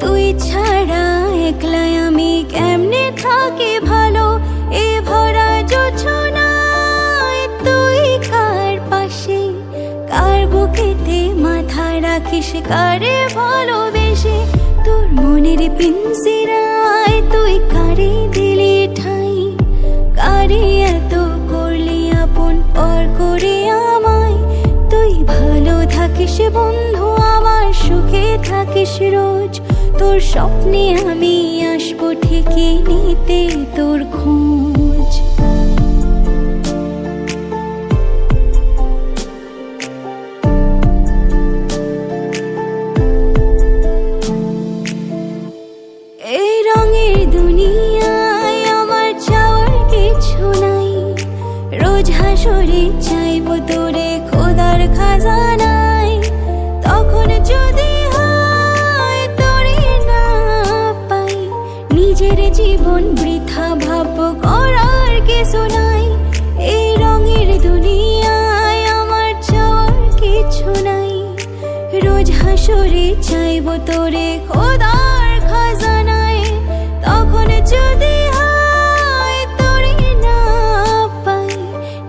তুই ছাড়া আমি কেমনে ভালো? এ ভরা তুই কার কার বুকেতে মাথা কারে ভালোবেসে? তোর মনের পিঞ্জিরায় তুই থাকিস বন্ধু, আমার সুখে থাকিস রোজ। তোর স্বপ্নে আমি আসব ঠিকই নিতে তোর খোঁজ। এই রঙের দুনিয়ায় আমার চাওয়ার কিছু নাই। রোজ হাসরে চাইব তোরে চাইব তোরে খোদার খাজানায়। তখন যদি হয় তোরে না পাই,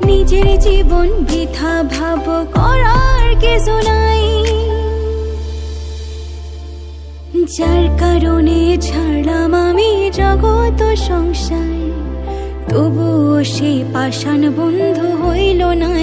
নিজের জীবন বৃথা ভাব করার কিছু নাই। যার কারণে ছাড়লাম আমি জগত সংসার, তবুও সে পাষাণ বন্ধু হইল না।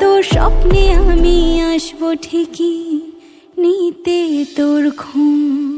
তোর স্বপ্নে আমি আসব ঠিকই নিতে তোর খোঁজ